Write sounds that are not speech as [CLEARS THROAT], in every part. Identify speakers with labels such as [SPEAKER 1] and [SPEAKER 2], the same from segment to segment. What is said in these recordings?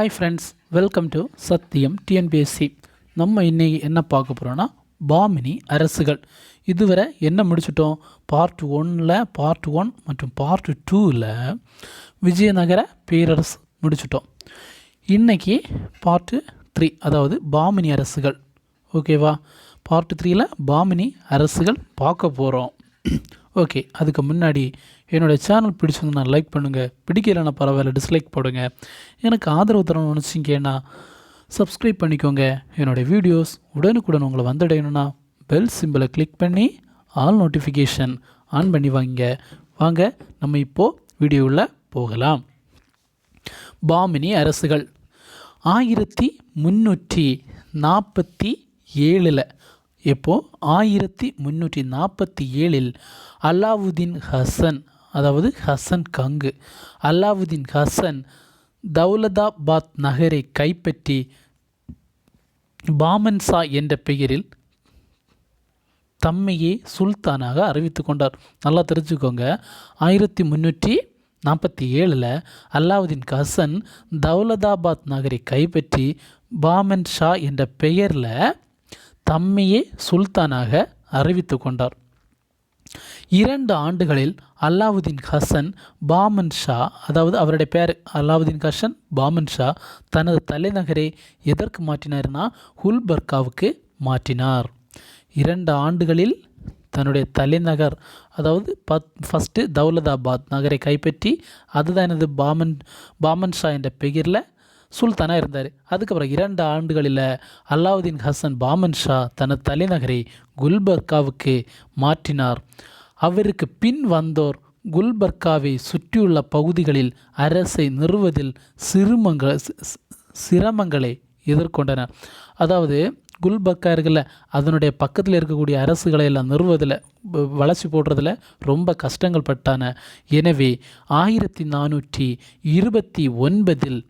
[SPEAKER 1] Hi friends welcome to Sathiyam TNPSC நம்ம இன்றைக்கி என்ன பார்க்க போகிறோன்னா பாமினி அரசுகள். இதுவரை என்ன முடிச்சிட்டோம்? பார்ட் ஒன்னில் பார்ட் ஒன் மற்றும் பார்ட் டூவில் விஜயநகர பேரரசு முடிச்சிட்டோம். இன்னைக்கு பார்ட்டு த்ரீ அதாவது பாமினி அரசுகள். ஓகேவா பார்ட் த்ரீயில் பாமினி அரசுகள் பார்க்க போகிறோம் ஓகே அதுக்கு முன்னாடி என்னோடய சேனல் பிடிச்சிருந்தா லைக் பண்ணுங்கள் பிடிக்கலைன்னா பரவாயில்ல டிஸ்லைக் போடுங்க. எனக்கு ஆதரவு தரணும்னு நினச்சிங்கன்னா சப்ஸ்கிரைப் பண்ணிக்கோங்க. என்னோடய வீடியோஸ் உடனுக்குடன் உங்களை வந்தடையணும்னா பெல் சிம்பிளை கிளிக் பண்ணி ஆல் நோட்டிஃபிகேஷன் ஆன் பண்ணி வாங்க. வாங்க நம்ம இப்போது வீடியோவில் போகலாம். பாமினி அரசுகள். ஆயிரத்தி முந்நூற்றி நாற்பத்தி ஏழில் இப்போது ஆயிரத்தி முந்நூற்றி நாற்பத்தி ஏழில் அல்லாவுதீன் ஹசன் அதாவது ஹசன் கங்கு அல்லாவுதீன் ஹசன் தௌலதாபாத் நகரை கைப்பற்றி பாமன்சா என்ற பெயரில் தம்மையே சுல்தானாக அறிவித்து கொண்டார். நல்லா தெரிஞ்சுக்கோங்க. ஆயிரத்தி முந்நூற்றி நாற்பத்தி ஏழில் அல்லாவுதீன் ஹசன் தௌலதாபாத் நகரை கைப்பற்றி பாமன் ஷா என்ற பெயரில் தம்மையே சுல்தானாக அறிவித்து கொண்டார். இரண்டு ஆண்டுகளில் அல்லாவுதீன் ஹசன் பாமன் ஷா அதாவது அவருடைய பேர் அல்லாவுதீன் ஹசன் பாமன் ஷா தனது தலைநகரை எதற்கு மாற்றினார்னா ஹுல்பர்காவுக்கு மாற்றினார். இரண்டு ஆண்டுகளில் தன்னுடைய தலைநகர் அதாவது பத் ஃபஸ்ட்டு தௌலதாபாத் நகரை கைப்பற்றி அதுதான் எனது பாமன் பாமன் ஷா என்ற பெயரில் சுல்தானாக இருந்தார். அதுக்கப்புறம் இரண்டு ஆண்டுகளில் அல்லாவுதீன் ஹசன் பாமன் ஷா தனது தலைநகரை குல்பர்காவுக்கு மாற்றினார். அவருக்கு பின் வந்தோர் குல்பர்காவை சுற்றியுள்ள பகுதிகளில் அரசை நிறுவதில் சிறுமங்க சிரமங்களை எதிர்கொண்டனர் அதாவது குல்பர்கா இருக்குல்ல அதனுடைய பக்கத்தில் இருக்கக்கூடிய அரசுகளை எல்லாம் நிறுவதில் வளர்ச்சி போடுறதில் ரொம்ப கஷ்டங்கள் பட்டான. எனவே ஆயிரத்தி நானூற்றி இருபத்தி ஒன்பதில்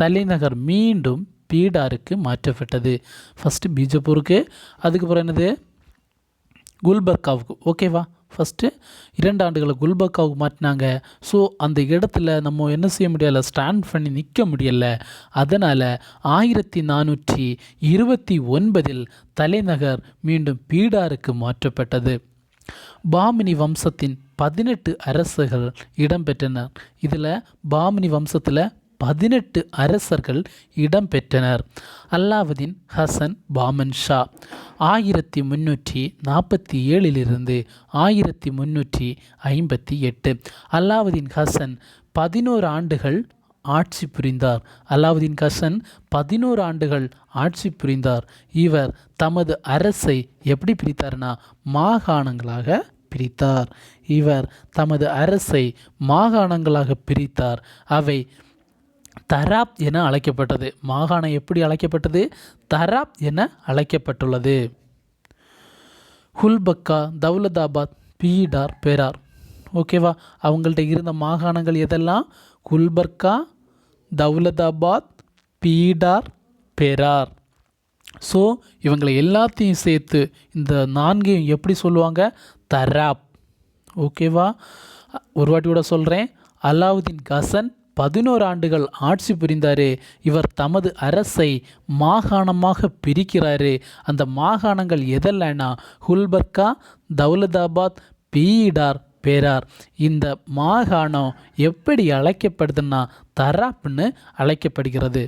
[SPEAKER 1] தலைநகர் மீண்டும் பீடாருக்கு மாற்றப்பட்டது. ஃபஸ்ட்டு பீஜப்பூருக்கு அதுக்கப்புறம் என்னது? குல்பர்காவுக்கு. ஓகேவா ஃபஸ்ட்டு இரண்டு ஆண்டுகளை குல்பர்காவுக்கு மாற்றினாங்க. ஸோ அந்த இடத்துல நம்ம என்ன செய்ய முடியலை? ஸ்டாண்ட் பண்ணி நிற்க முடியலை. அதனால் ஆயிரத்தி நானூற்றி இருபத்தி ஒன்பதில் தலைநகர் மீண்டும் பீடாருக்கு மாற்றப்பட்டது. பாமினி வம்சத்தின் பதினெட்டு அரசுகள் இடம்பெற்றனர். இதில் பாமினி வம்சத்தில் பதினெட்டு அரசர்கள் இடம்பெற்றனர். அல்லாவுதீன் ஹசன் பாமன் ஷா ஆயிரத்தி முன்னூற்றி நாற்பத்தி ஏழிலிருந்து ஆயிரத்தி முன்னூற்றி ஐம்பத்தி எட்டு. அல்லாவுதீன் ஹசன் பதினோரு ஆண்டுகள் ஆட்சி புரிந்தார். அல்லாவுதீன் ஹசன் பதினோரு ஆண்டுகள் ஆட்சி புரிந்தார். இவர் தமது அரசை எப்படி பிரித்தார்னா மாகாணங்களாக பிரித்தார். இவர் தமது அரசை மாகாணங்களாக பிரித்தார். அவை தராப் என அழைக்கப்பட்டது. மாகாணம் எப்படி அழைக்கப்பட்டது? தராப் என அழைக்கப்பட்டுள்ளது. ஹுல்பக்கா தௌலதாபாத் பீடார் பேரார். ஓகேவா அவங்கள்ட்ட இருந்த மாகாணங்கள் எதெல்லாம்? குல்பர்கா தௌலதாபாத் பீடார் பேரார். ஸோ இவங்களை எல்லாத்தையும் சேர்த்து இந்த நான்கையும் எப்படி சொல்லுவாங்க? தராப். ஓகேவா ஒரு வாட்டி கூட சொல்கிறேன் அலாவுதீன் கசன் பதினோரு ஆண்டுகள் ஆட்சி புரிந்தார். இவர் தமது அரசை மாகாணமாக பிரிக்கிறாரு. அந்த மாகாணங்கள் எதெல்லாம்னா ஹுல்பர்கா தௌலதாபாத் பீடார் பேரார். இந்த மாகாணம் எப்படி அழைக்கப்படுதுன்னா? தராப்னு அழைக்கப்படுகிறது.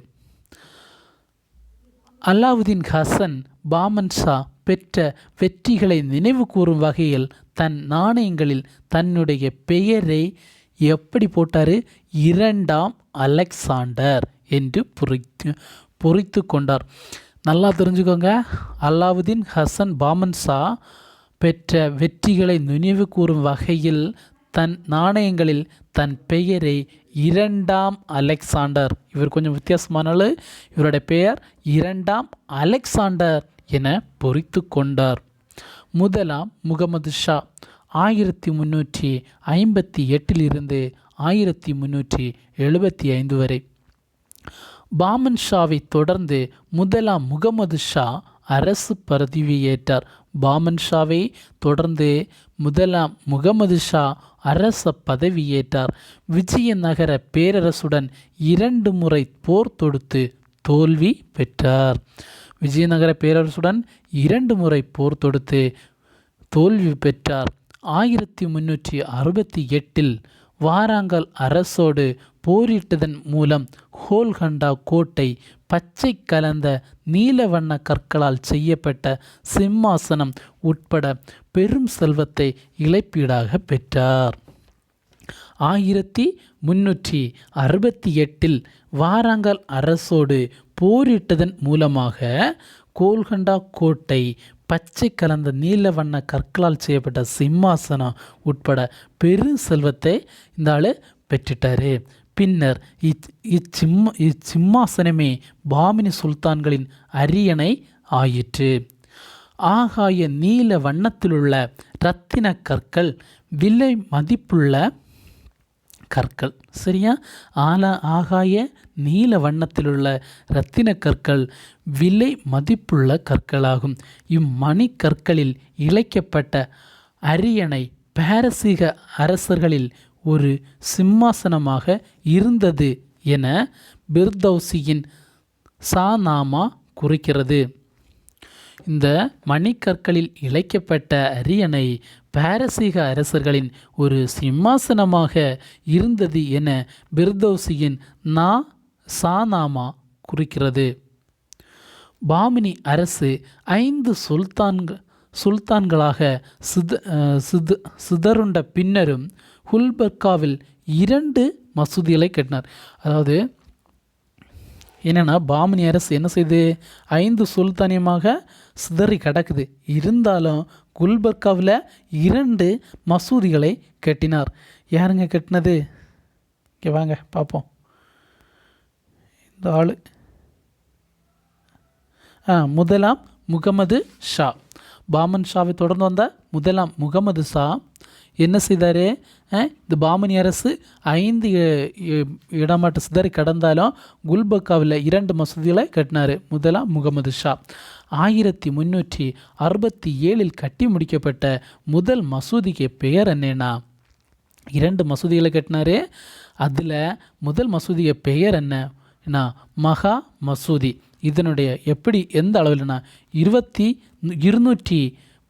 [SPEAKER 1] அல்லாவுதீன் ஹசன் பாமன் ஷா பெற்ற வெற்றிகளை நினைவு கூறும் வகையில் தன் நாணயங்களில் தன்னுடைய பெயரை எப்படி போட்டார்? இரண்டாம் அலெக்சாண்டர் என்று பொறித்து பொறித்து கொண்டார். நல்லா தெரிஞ்சுக்கோங்க. அல்லாவுதீன் ஹசன் பாமன்ஷா பெற்ற வெற்றிகளை நினைவு கூறும் வகையில் தன் நாணயங்களில் தன் பெயரை இரண்டாம் அலெக்சாண்டர் இவர் கொஞ்சம் வித்தியாசமான இவருடைய பெயர் இரண்டாம் அலெக்சாண்டர் என பொறித்து கொண்டார். முதலாம் முகமது ஷா ஆயிரத்தி முன்னூற்றி ஐம்பத்தி எட்டிலிருந்து ஆயிரத்தி முன்னூற்றி எழுபத்தி ஐந்து வரை. பாமன் ஷாவை தொடர்ந்து முதலாம் முகமது ஷா அரசு பதவியேற்றார். பாமன் ஷாவை தொடர்ந்து முதலாம் முகமது ஷா அரச பதவியேற்றார். விஜயநகர பேரரசுடன் இரண்டு முறை போர் தொடுத்து தோல்வி பெற்றார். விஜயநகர பேரரசுடன் இரண்டு முறை போர் தொடுத்து தோல்வி பெற்றார். ஆயிரத்தி முன்னூற்றி அறுபத்தி எட்டில் வாராங்கல் அரசோடு போரிட்டதன் மூலம் ஹோல்கண்டா கோட்டை பச்சை கலந்த நீல வண்ண கற்களால் செய்யப்பட்ட சிம்மாசனம் உட்பட பெரும் செல்வத்தை இழப்பீடாக பெற்றார். ஆயிரத்தி முன்னூற்றி அறுபத்தி எட்டில் வாராங்கல் அரசோடு போரிட்டதன் மூலமாக கோல்கண்டா கோட்டை பச்சை கலந்த நீல வண்ண கற்களால் செய்யப்பட்ட சிம்மாசனம் உட்பட பெரும் செல்வத்தை இந்த ஆள் பெற்றுட்டாரு. பின்னர் இச் இச்சிம்ம இச்சிம்மாசனமே பாமினி சுல்தான்களின் அரியணை ஆயிற்று. ஆகாய நீல வண்ணத்திலுள்ள இரத்தின கற்கள் விலை மதிப்புள்ள கற்கள். சரியா? ஆல ஆகாய நீல வண்ணத்திலுள்ள இரத்தின கற்கள் விலை மதிப்புள்ள கற்களாகும். இம்மணி கற்களில் இழைக்கப்பட்ட அரியணை பாரசீக அரசர்களில் ஒரு சிம்மாசனமாக இருந்தது என பிர்தௌசியின் சாநாமா குறிக்கிறது. இந்த மணிக்கற்களில் இழைக்கப்பட்ட அரியணை பாரசீக அரசர்களின் ஒரு சிம்மாசனமாக இருந்தது என பிர்தௌசியின் நா சானாமா குறிக்கிறது. பாமினி அரசு ஐந்து சுல்தான்கள் சுல்தான்களாக சித சித சிதறுண்ட பின்னரும் குல்பர்காவில் இரண்டு மசூதிகளை கட்டினார். அதாவது என்னென்னா பாமினி அரசு என்ன செய்து? ஐந்து சுல்தானியமாக சிதறி கிடக்குது. இருந்தாலும் குல்பர்காவில் இரண்டு மசூதிகளை கட்டினார். யாருங்க கட்டினது? இங்கே வாங்க பார்ப்போம் இந்த ஆள். ஆ முதலாம் முகமது ஷா. பாமன் ஷாவை தொடர்ந்து வந்த முதலாம் முகமது ஷா என்ன செய்தார்? இந்த பாமனி அரசு ஐந்து இடமாட்டு சிதறி கடந்தாலும் குல்பர்காவில் இரண்டு மசூதிகளை கட்டினார் முதலாம் முகமது ஷா. ஆயிரத்தி முன்னூற்றி அறுபத்தி ஏழில் கட்டி முடிக்கப்பட்ட முதல் மசூதிக்கு பெயர் என்னன்னா? இரண்டு மசூதிகளை கட்டினாரு. அதில் முதல் மசூதிய பெயர் என்ன? மகா மசூதி. இதனுடைய எப்படி எந்த அளவில்னா? இருபத்தி இருநூற்றி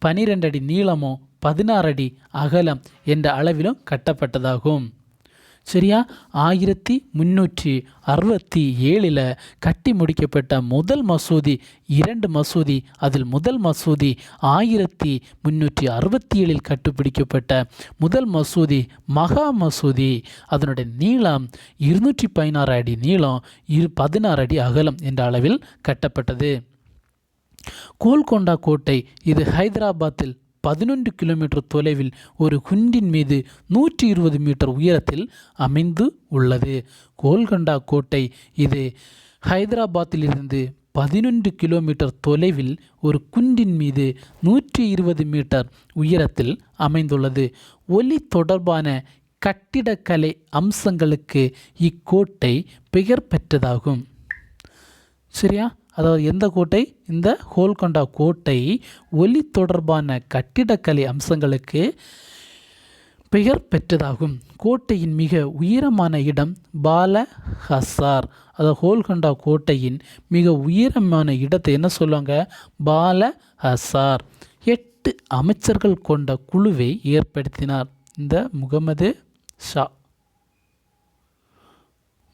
[SPEAKER 1] பன்னிரெண்டு அடி நீளமும் பதினாறு அடி அகலம் என்ற அளவிலும் கட்டப்பட்டதாகும். சரியா? ஆயிரத்தி முன்னூற்றி அறுபத்தி ஏழில் கட்டி முடிக்கப்பட்ட முதல் மசூதி இரண்டு மசூதி அதில் முதல் மசூதி ஆயிரத்தி முன்னூற்றி அறுபத்தி ஏழில் கட்டுப்பிடிக்கப்பட்ட முதல் மசூதி மகா மசூதி. அதனுடைய நீளம் இருநூற்றி பதினாறு அடி நீளம் இரு பதினாறு அடி அகலம் என்ற அளவில் கட்டப்பட்டது. கோல்கொண்டா கோட்டை இது ஹைதராபாத்தில் பதினொன்று கிலோமீட்டர் தொலைவில் ஒரு குன்றின் மீது நூற்றி இருபது மீட்டர் உயரத்தில் அமைந்து உள்ளது. கோல்கண்டா கோட்டை இது ஹைதராபாத்திலிருந்து பதினொன்று கிலோமீட்டர் தொலைவில் ஒரு குன்றின் மீது நூற்றி இருபது மீட்டர் உயரத்தில் அமைந்துள்ளது. ஒலி தொடர்பான கட்டிடக்கலை அம்சங்களுக்கு இக்கோட்டை பெயர் பெற்றதாகும். சரியா? அதாவது எந்த கோட்டை? இந்த ஹோல்கொண்டா கோட்டை ஒலி தொடர்பான கட்டிடக்கலை அம்சங்களுக்கு பெயர் பெற்றதாகும். கோட்டையின் மிக உயரமான இடம் பால ஹசார் அதாவது ஹோல்கொண்டா கோட்டையின் மிக உயரமான இடத்தை என்ன சொல்லுவாங்க? பால ஹசார் எட்டு அமைச்சர்கள் கொண்ட குழுவை ஏற்படுத்தினார். இந்த முகமது ஷா.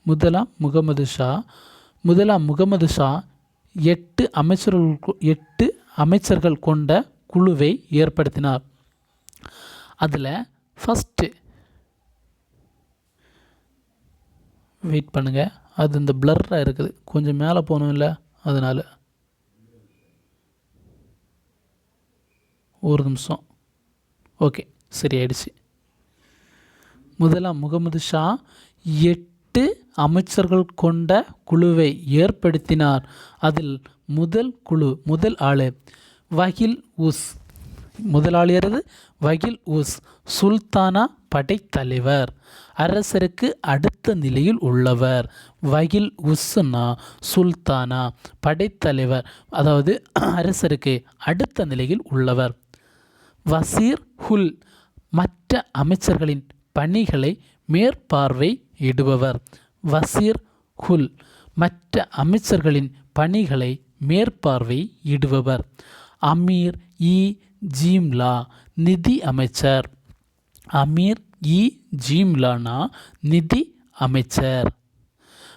[SPEAKER 1] முதலாம் முகமது ஷா. முதலாம் முகமது ஷா எட்டு அமைச்சர்கள் எட்டு அமைச்சர்கள் கொண்ட குழுவை ஏற்படுத்தினார். அதில் ஃபஸ்ட்டு வெயிட் பண்ணுங்க. அது இந்த பிளர்ராக இருக்குது. கொஞ்சம் மேலே போகணும் இல்லை அதனால். ஒரு நிமிஷம். ஓகே சரி ஆயிடுச்சு முதலாம் முகமது ஷா எட்டு அமைச்சர்கள் கொண்ட குழுவை ஏற்படுத்தினார். அதில் முதல் குழு முதல் ஆள் வகில் உஸ். முதலாளியரது வகில் உஸ் சுல்தானா படைத்தலைவர் அரசருக்கு அடுத்த நிலையில் உள்ளவர். வகில் உஸ்னா சுல்தானா படைத்தலைவர் அதாவது [CLEARS THROAT] அரசருக்கு அடுத்த நிலையில் உள்ளவர். வசீர் ஹுல் மற்ற அமைச்சர்களின் பணிகளை மேற்பார்வை இடுபவர். வசீர் ஹுல் மற்ற அமைச்சர்களின் பணிகளை மேற்பார்வை இடுபவர். அமீர் இ. ஜீம்லா நிதி அமைச்சர். அமீர் இ. ஜீம்லானா நிதி அமைச்சர்.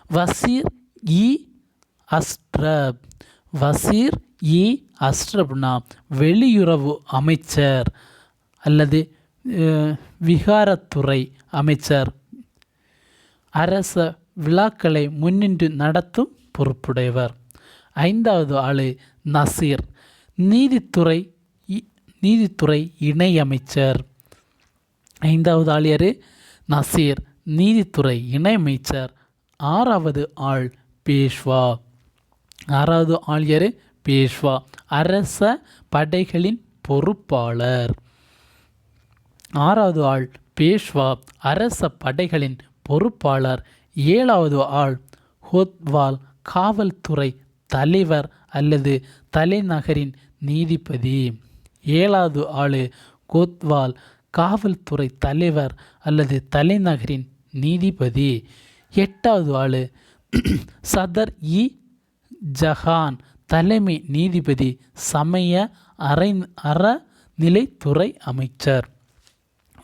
[SPEAKER 1] வசீர் இ. அஸ்ட்ரப் வசீர் இ. அஸ்ட்ரப்னா வெளியுறவு அமைச்சர் அல்லது விகாரத்துறை அமைச்சர். அரச விழாக்களை முன்னின்று நடத்தும் பொறுப்புடையவர். ஐந்தாவது ஆளு நசீர் நீதித்துறை இ- நீதித்துறை இணையமைச்சர் ஐந்தாவது ஆள் யார்? நசீர் நீதித்துறை இணையமைச்சர் ஆறாவது ஆள் பேஷ்வா. ஆறாவது ஆள் யார்? பேஷ்வா அரச படைகளின் பொறுப்பாளர். ஆறாவது ஆள் பேஷ்வா அரச படைகளின் பொறுப்பாளர். ஏழாவது ஆள் ஹோத்வால் காவல்துறை தலைவர் அல்லது தலைநகரின் நீதிபதி. ஏழாவது ஆள் கோத்வால் காவல்துறை தலைவர் அல்லது தலைநகரின் நீதிபதி. எட்டாவது ஆள் சதர் இ. ஜஹான் தலைமை நீதிபதி சமய அறை அறநிலைத்துறை அமைச்சர்.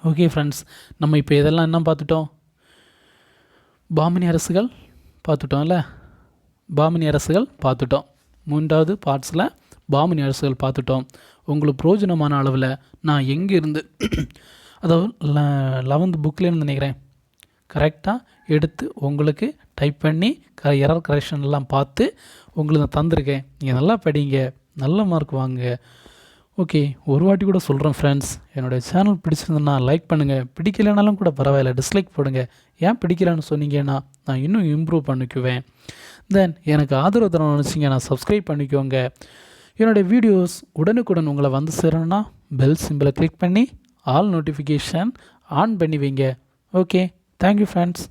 [SPEAKER 1] ஓகே ஃப்ரெண்ட்ஸ் நம்ம இப்போ இதெல்லாம் என்ன பார்த்துட்டோம்? பாமினி அரசுகள் பார்த்துட்டோம்ல. பாமினி அரசுகள் பார்த்துட்டோம். மூன்றாவது பார்ட்ஸில் பாமினி அரசுகள் பார்த்துட்டோம். உங்களுக்கு பிரோஜனமான அளவில் நான் எங்கே இருந்து அதாவது லெவன்த் புக்லேருந்து நினைக்கிறேன். கரெக்டாக எடுத்து உங்களுக்கு டைப் பண்ணி க எரர் கரெக்ஷன் எல்லாம் பார்த்து உங்களுக்கு நான் தந்திருக்கேன். நீங்கள் நல்லா படிங்க நல்ல மார்க் வாங்க ஓகே ஒரு வாட்டி கூட சொல்கிறேன் ஃப்ரெண்ட்ஸ் என்னோடய சேனல் பிடிச்சிருந்தேன்னா லைக் பண்ணுங்கள் பிடிக்கலைனாலும் கூட பரவாயில்ல டிஸ்லைக் போடுங்க. ஏன் பிடிக்கலன்னு சொன்னீங்கன்னா நான் இன்னும் இம்ப்ரூவ் பண்ணிக்குவேன். தென் எனக்கு ஆதரவு தரணும்னு நினச்சிங்க நான் சப்ஸ்கிரைப் பண்ணிக்கோங்க. என்னுடைய வீடியோஸ் உடனுக்குடன் உங்களை வந்து சேரணும்னா பெல் சிம்பிளை கிளிக் பண்ணி ஆல் நோட்டிஃபிகேஷன் ஆன் பண்ணி வைங்க. Okay thank you friends